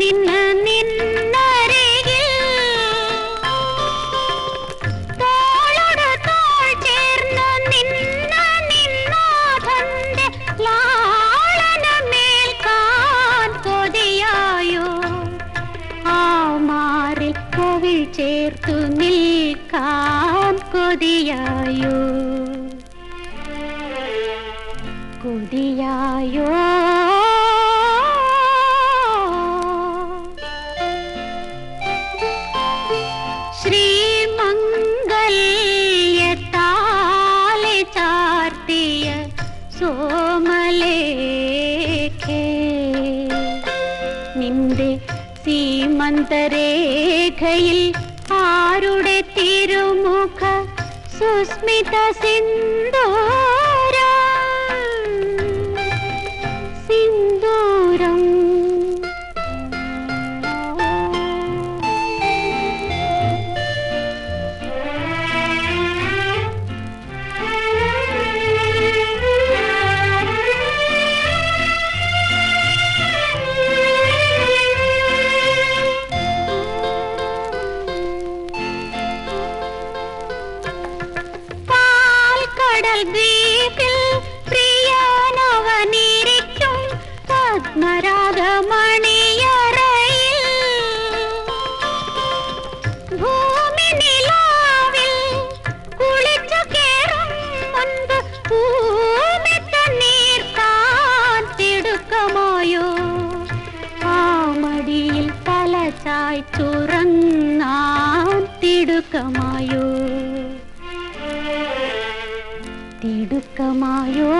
നിന്ന് നിന്നരികിൽ തോളോട് തോൾ ചേർന്ന് നിന്ന നിന്നാഥന്റെ ലാളനമേൽക്കാൻ കൊതിയായോ? ആ മാറിൽ കോവിൽ ചേർത്തു നിൽക്കാൻ കൊതിയായോ? കൊതിയായോ? സീമന്തരേഖയിൽ ആരുടെ തിരുമുഖ സുസ്മിത സിന്ദൂരം പാൽക്കടൽ ദ്വീപിൽ പ്രിയനവനിരിക്കും. പത്മരാഗമണിയറയിൽ ഭൂമി നിലാവിൽ കുളിച്ചു കേറും മുൻപ് ഭൂമി തണ്ണീർക്കാൻ തിടുക്കമായോ? ആ മടിയിൽ തല ചായ്ച്ചുറങ്ങാൻ തിടുക്കമായോ? തിടുക്കമായോ